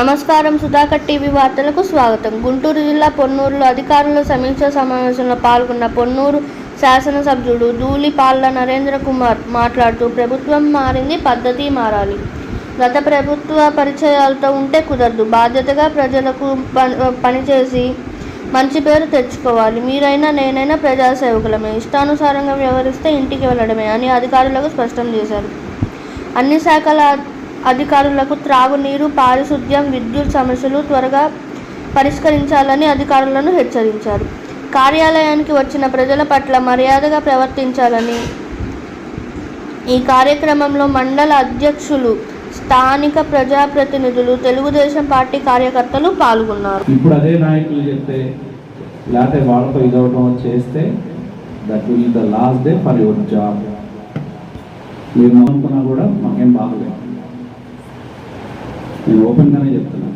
నమస్కారం సుధాకర్ టీవీ వార్తలకు స్వాగతం. గుంటూరు జిల్లా పొన్నూరులో అధికారుల సమీక్షా సమావేశంలో పాల్గొన్న పొన్నూరు శాసనసభ్యుడు ధూళిపాళ్ళ నరేంద్ర కుమార్ మాట్లాడుతూ ప్రభుత్వం మారింది పద్ధతి మారాలి. గత ప్రభుత్వ పరిచయాలతో ఉంటే కుదరదు. బాధ్యతగా ప్రజలకు పని పనిచేసి మంచి పేరు తెచ్చుకోవాలి. మీరైనా నేనైనా ప్రజాసేవకులమే. ఇష్టానుసారంగా వ్యవహరిస్తే ఇంటికి వెళ్ళడమే అని అధికారులకు స్పష్టం చేశారు. అన్ని శాఖల అధికారులకు త్రాగునీరు పారిశుద్ధ్యం విద్యుత్ సమస్యలు త్వరగా పరిష్కరించాలని అధికారులను హెచ్చరించారు. కార్యాలయానికి వచ్చిన ప్రజల పట్ల మర్యాదగా ప్రవర్తించాలని ఈ కార్యక్రమంలో మండల అధ్యక్షులు స్థానిక ప్రజాప్రతినిధులు తెలుగుదేశం పార్టీ కార్యకర్తలు పాల్గొన్నారు. ఇప్పుడు అదే నాయకులు చెప్తే లేకపోతే వాళ్ళతో ఇదవటం చేస్తే that will the last day for your job మీరు అనుకున్నా కూడా ఓపెన్గానే చెప్తున్నా.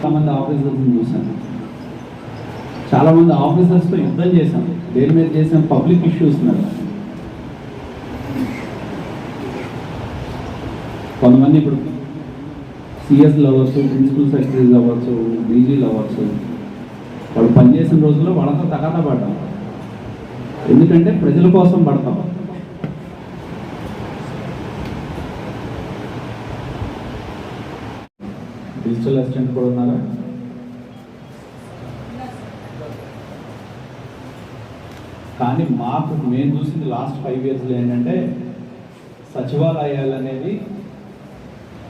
చాలామంది ఆఫీసర్స్ని చూశాను. చాలామంది ఆఫీసర్స్తో యుద్ధం చేశాం. దేని మీద చేసాం పబ్లిక్ ఇష్యూస్ మీద. కొంతమంది ఇప్పుడు సిఎస్లు అవ్వచ్చు ప్రిన్సిపల్ సెక్రటరీస్ అవ్వచ్చు డీజీలు అవ్వచ్చు వాళ్ళు పనిచేసిన రోజుల్లో వాళ్ళతో తగాదా పడ్డాం. ఎందుకంటే ప్రజల కోసం పడతాం. డిజిటల్ అసిస్టెంట్ కూడా ఉన్నారా? కానీ మాకు మేము చూసింది లాస్ట్ ఫైవ్ ఇయర్స్లో ఏంటంటే సచివాలయాలు అనేది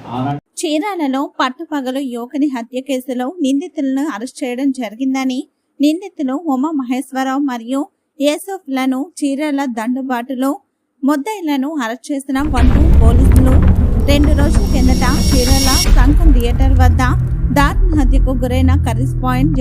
ఆనాడు చీరాలలో పట్టపగలు యువకుని హత్య కేసులో నిందితులను అరెస్ట్ చేయడం జరిగిందని నిందితులు ఉమా మహేశ్వరరావు మరియు యేసఫ్లను చీరాల దండుబాటులో ముద్దాయిలను అరెస్ట్ చేసిన వంటూ పోలీసులు రెండు రోజుల కిందట థియేటర్ వద్ద దారుణ హత్యకు గురైన కర్రీస్ పాయింట్